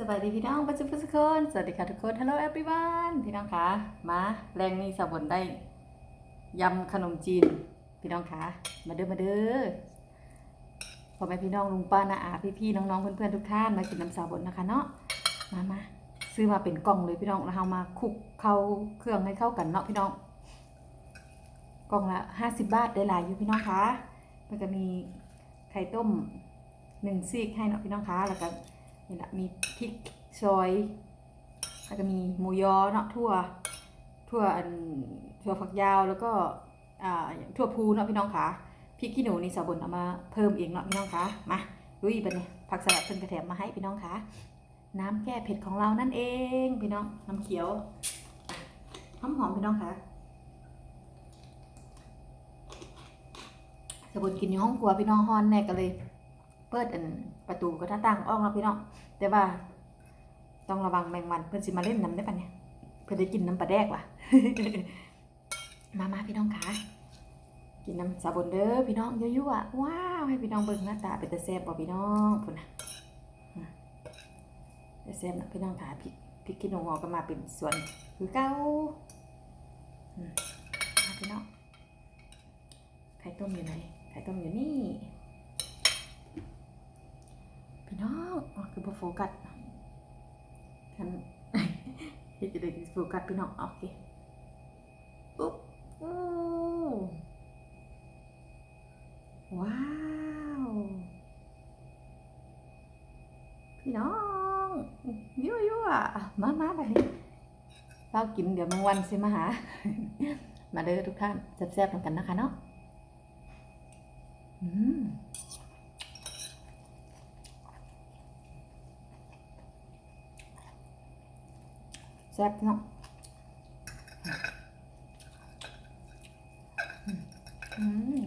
สวัสดีพี่น้องปัจจุบันทุกคน สวัสดีค่ะทุกคน Hello everyone พี่น้องคะมาแรงนี้สาวบนได้ยำขนมจีน พี่น้องคะมาเด้อมาเด้อพ่อแม่พี่น้องลุงป้าน้าอาพี่พี่น้องๆเพื่อนๆทุกท่านมากินน้ำสาวบนนะคะเนาะมามาซื้อมาเป็นกล่องเลยพี่น้องแล้วเอามาคลุกเข้าเครื่องให้เข้ากันเนาะพี่น้องกล่องละห้าสิบบาทได้หลายอยู่พี่น้องคะมันจะมีไข่ต้มหนึ่งซีกให้เนาะพี่น้องคะแล้วก็ นี่แหละมีพริกซอยแล้วก็มีหมูยอเนาะทั่วทั่วอันทั่วฝักยาวแล้วก็อ่าทั่วพูเนาะพี่น้องคะพริกขี้หนูนี่สาวบนเอามาเพิ่มเองเนาะพี่น้องคะมาลุยไปเนี่ยผักสลัดเพิ่นกระแถมมาให้พี่น้องคะน้ำแก้เผ็ดของเรานั่นเองพี่น้องน้ำเขียวหอมหอมพี่น้องคะสาวบนกินอยู่ห้องครัวพี่น้องฮอนแน่ก็เลย เปิดอันประตูก็หน้าต่างออกแล้วพี่น้องแต่ว่า ต้องระวังแมงวันเพื่อนสิมาเล่นน้ำได้ปะเนี่ยเพื่อนได้กินน้ำปลาแดกว่ะมามาพี่น้องคะกินน้ำสาบนเด้อพี่น้องยั่วๆว้าวให้พี่น้องเบิ่งหน้าตาเป็นตาแซ่บบ่พี่น้องพุ่นนะต่แซ่บนะพี่น้องขาพริกพริกขี้หนูงอก็มาเป็นส่วนคือเก้ามาพี่น้องไข่ต้มอยู่ไหนไข่ต้มอยู่นี่ พี่น้องอ๋อ คือพอโฟกัสฉันเฮ็ดจะได้โฟกัสพี่น้องโอเคปุ๊บโอ้ว้าว พี่น้องยั่วยั่วมามาแบบนี้เรากินเดี๋ยวแมงวันสิมาหา มาเด้อทุกท่านแซ่บๆกันนะคะเนาะอืม ซ่บเนาะอืม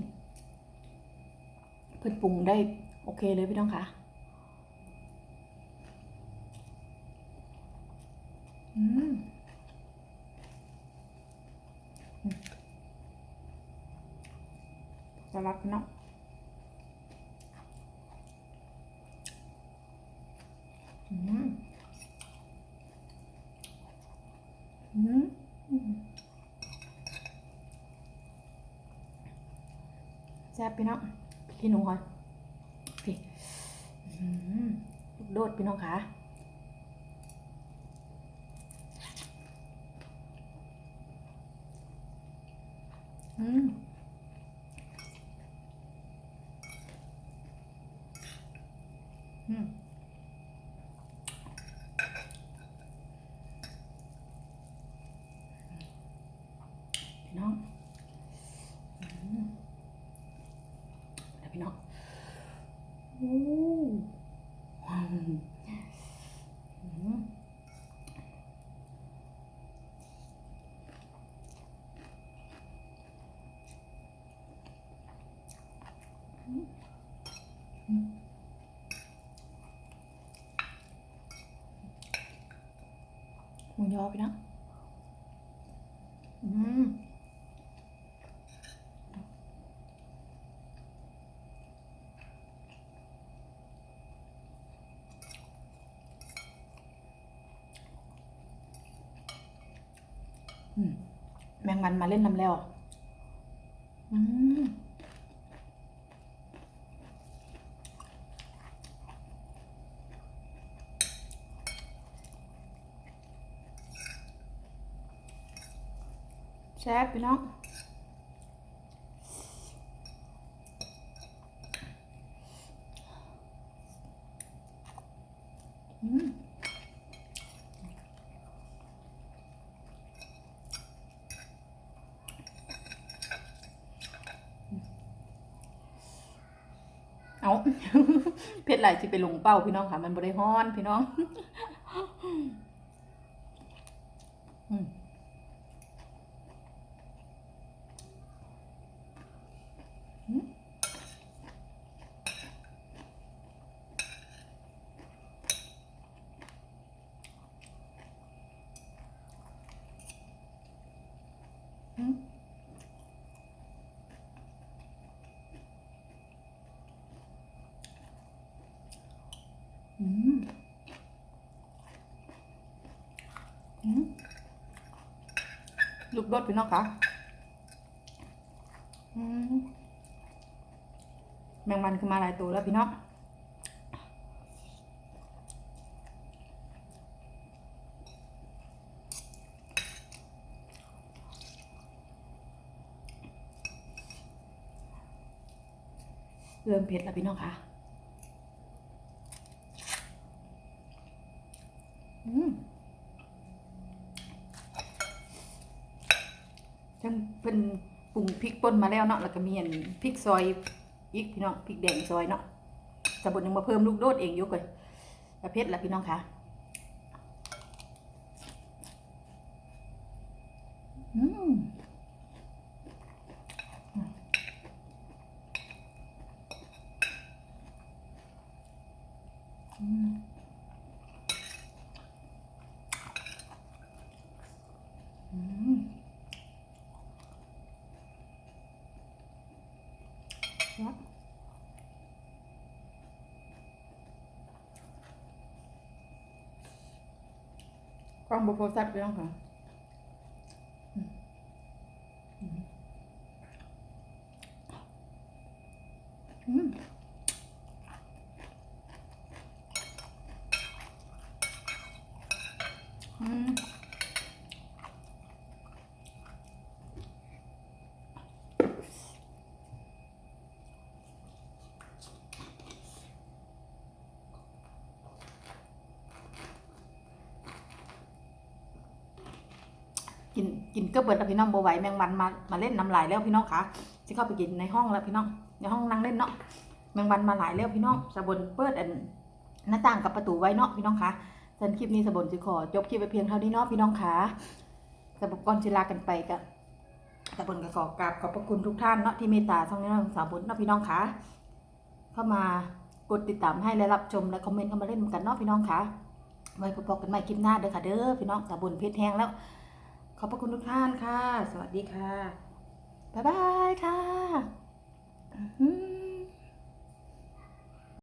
เพิ่นปรุงได้โอเคเลยพี่น้องคะอืมสลัดพี่น้องอืม อืม แซ่บพี่น้องพี่หนูค่ะพี่ลูกโดดพี่น้องคะอืมอืม พี่น้องอืม แล้วพี่น้องโอ้อืมอืมอืมหมูยอพี่น้องอืม อืม แมงวันมาเล่นน้ำแล้วแซ่บพี่น้องอืม เอาเพชรไหลที่ไปลงเป้าพี่น้องค่ะ มันบริฮ้อนพี่น้อง ลูกดดพี่น้องคะแมงมันคือมาหลายตัวแล้วพี่น้องเริ่มเผ็ดแล้วพี่น้องคะ ทั้งเป็นปรุงพริกป่นมาแล้วเนาะแล้วก็มีอันพริกซอยอีกพี่น้องพริกแดงซอยเนาะสบุนยังมาเพิ่มลูกโดดเองอยู่เลยแต่เผ็ดแล้วพี่น้องคะอืม อืมอืมแล้วกล้ องบุโพสัตว์ไปแล้วค่ะอืมอืมอืม อืม กินกินก็เบิดแล้วพี่น้องบไหวแมงวันมามาเล่นน้ำลายแล้วพี่น้องคะจะเข้าไปกินในห้องแล้วพี่น้อง ในห้องนั่งเล่นเนาะแมงวันมาหลายแล้วพี่น้องสะบนเปิดอันหน้าต่างกับประตูไว้เนาะพี่น้องคะสันคลิปนี้สะบนจะขอจบคลิปไปเพียงเท่านี้เนาะพี่น้องคะสะบก่อนจะลากันไปกับสบนก็ขอกราบขอบพระคุณทุกท่านเนาะที่เมตตาช่องนี้เนาะสาวบุญเนาะพี่น้องคะเข้ามากดติดตามให้และรับชมและคอมเมนต์เข้ามาเล่นกันเนาะพี่น้องคะไว้พบกันใหม่คลิปหน้าเด้อค่ะเด้อพี่น้องสาวบุญเพชรแห้งแล้ว ขอบพระคุณทุกท่านค่ะ สวัสดีค่ะ บ๊ายบายค่ะ